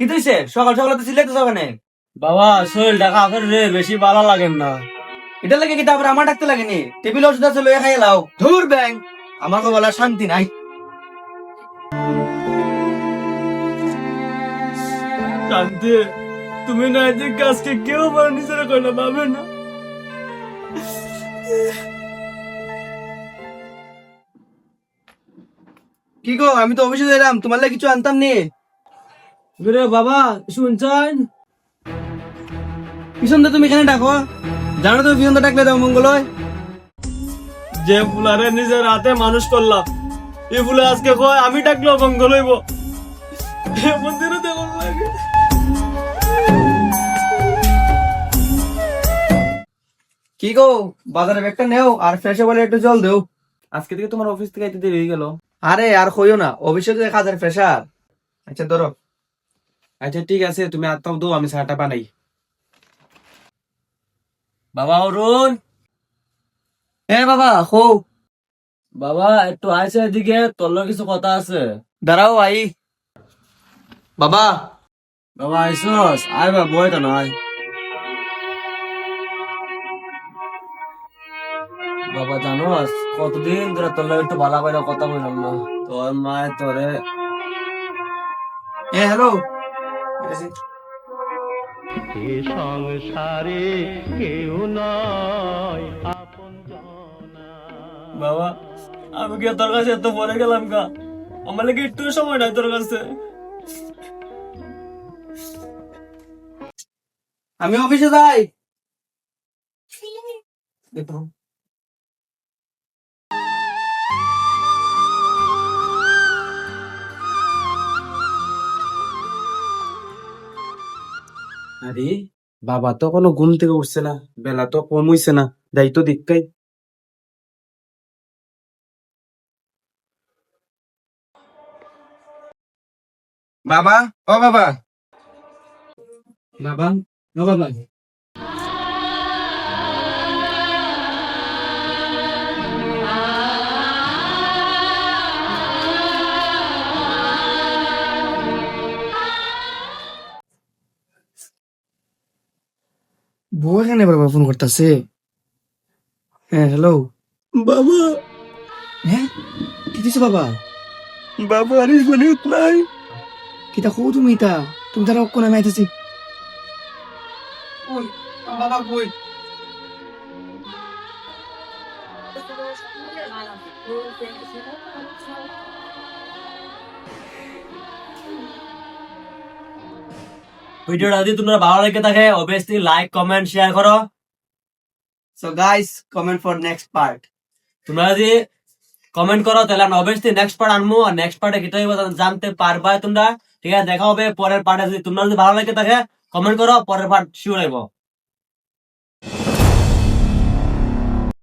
তুইছে? সকাল সকাল তো ছিলে তো সকানে বাবা শরীর টাকা আখের রে বেশি ভালো লাগেন না। এটা লাগে কি তারপরে আমার ডাকতে লাগেনি? টেবিল ওষুধ আছে লইয়া খাইয়ে লাও। ধুর ব্যাং! আমার কো বলার শান্তি নাই। শান্তি তুমি না যে কাজকে কেউ আমার নিজের করে পাবে না। কি গো আমি তো অফিসে এলাম তোমার লাগে কিছু আনতাম নি? বাবা শুনছেন? পিছন দিয়ে তুমি এখানে ডাকো। জানো তো পিছন দিয়ে ডাকলে দাও মঙ্গল হয় যে ফুলারে নিজের হাতে মানুষ করলাম এই ফুলে আজকে কয় আমি ডাকলো মঙ্গল হইব এমন দিনে দেখুন লাগে। কি গো বাজারে ব্যাগটা নেও আর ফ্রেশে বলে একটু জল দেও। আজকে থেকে তোমার অফিস থেকে আইতে দেরি হয়ে গেল। আরে আর কইও না অফিসে তো কাজের প্রেশার আচ্ছা ধরো। আচ্ছা ঠিক আছে তুমি আত্মাও দো আমি চাটা বানাই। বাবা, অরুণ। হ্যাঁ বাবা, হো। বাবা, একটু আইসে এদিকে, তোর কিছু কথা আছে। দাঁড়াও, আই। বাবা। বাবা, আইসস। আয় বা বয় তো নয় বাবা, জানোস, কতদিন ধরে তোর একটু ভালো করে কথা বললাম না। তোর মায় তোরে। হ্যাঁ হ্যালো। এ সংসারে কেউ বাবা, আমি কি তোর কাছে এত পরে গেলাম গা? আমার লাগে একটু সময় নাই তোর কাছে। আমি অফিসে যাই। আরে, বাবা তো কোনো ঘুম থেকে উঠছে না, বেলা তো কম হইছে না দায়িত্ব দিককাই বাবা ও বাবা। বাবা ও বাবা। বউ এখানে বাবা ফোন করতেছে। হ্যাঁ হ্যালো বাবা। হ্যাঁ কি দিছো বাবা? বাবা আরে মানে নাই। কিতা কো তুমি ইতা? তুমি তারা অক্ষণ আমি আইতেছি। বাবা কই? ভিডিওটা যদি তোমরা ভালো লেগে থাকে অবভিয়াসলি লাইক কমেন্ট শেয়ার করো। So guys comment for next part তোমরা যদি কমেন্ট করো তাহলে আমরা অবভিয়াসলি নেক্সট পার্ট আনব আর নেক্সট পার্টে কি হইব জানতে পারবা তোমরা। ঠিক আছে, দেখা হবে পরের পার্টে যদি তোমরা যদি ভালো লাগে তাকে কমেন্ট করো, পরের পার্ট শিওর হইব।